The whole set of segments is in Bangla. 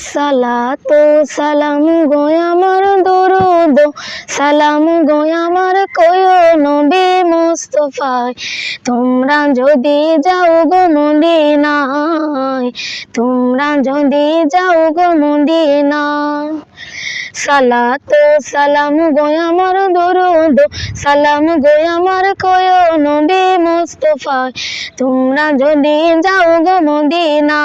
সালাতো। সালাম গো আমার দরুদ। সালাম গো আমার কয় নবী মুস্তফায়। তোমরা যদি যাও গো মদিনায় তোমরা যদি যাও গো মদিনায় সালাতো সালাম গো দরুদ সালাম গো কয় নবী মুস্তফায় তোমরা যদি যাও গো মদিনা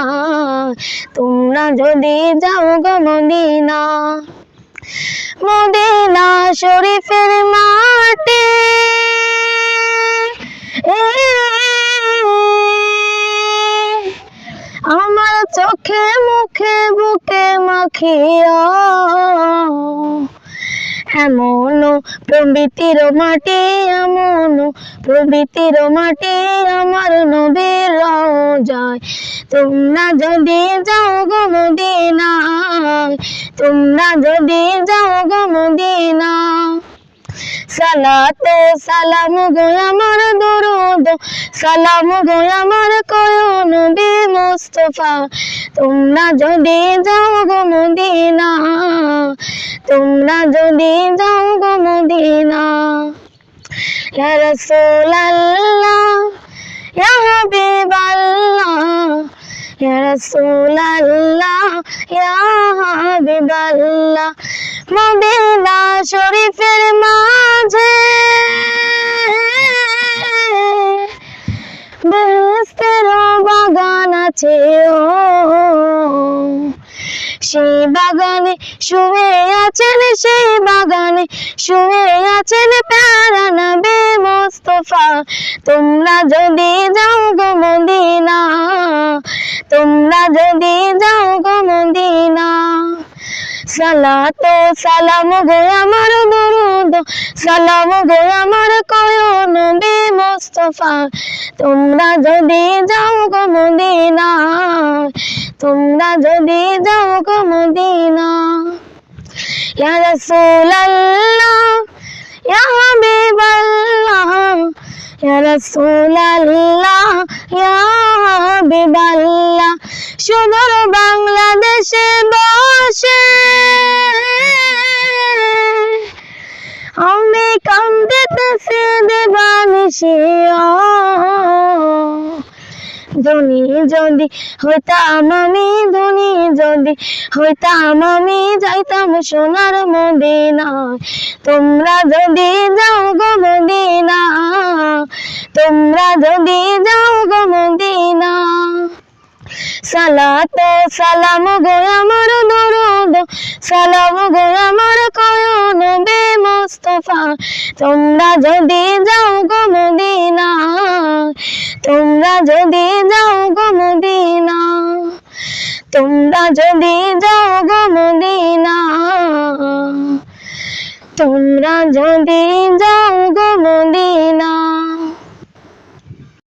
তোমরা যদি যাও গো মদিনা মদিনা শরীফের মাটি মাখিয়া এমন প্রবৃতির মাটি, এমন প্রবৃতির মাটি আমার নবীর যায় তোমরা যদি যাও গো মদিনা তোমরা যদি যাও গো মদিনা সালাতো সালাম গো আমার দরুদ। সালাম গো আমার কয় নবী মুস্তফা। তোমরা যদি যাও গো মদিনা, তোমরা যদি যাও গো মদিনা। ইয়া রাসূলুল্লাহ, ইয়া হাবিবাল্লাহ, ইয়া রাসূলুল্লাহ, ইয়া হাবিবাল্লাহ। মদিনা শরীফের মাঝে বেহেশতের বাগান আছে, ও। সেই বাগানে শুয়ে আছেন, সেই বাগানে শুয়ে আছেন প্যারা নবী মুস্তফা। তোমরা যদি যাও গো মদিনা, তোমরা যদি যাও গো মদিনা সালাতো সালাম গো আমার দরুদ সালাম গো আমার কয় নবী মুস্তফা। তোমরা যদি যাও গো মদিনা, তোমরা যদি যাও গো মদিনা। ইয়া রাসূলুল্লাহ, ইয়া হাবিবাল্লাহ, ইয়া রাসূলুল্লাহ, ইয়া হাবিবাল্লাহ। সুদূর বাংলাদেশে দেবানিশি ধনী যদি হইতাম আমি, ধনী যদি হইতাম আমি, যাইতাম সোনার মদিনায়। তোমরা যদি যাও গো মদিনা তোমরা যদি যাও সালাতো, সালাম গো আমার দরুদ, সালাম গো আমার কয় নবী মুস্তফা, তোমরা যদি যাও গো মদিনা, তোমরা যদি যাও গো মদিনা, তোমরা যদি যাও গো মদিনা, তোমরা যদি যাও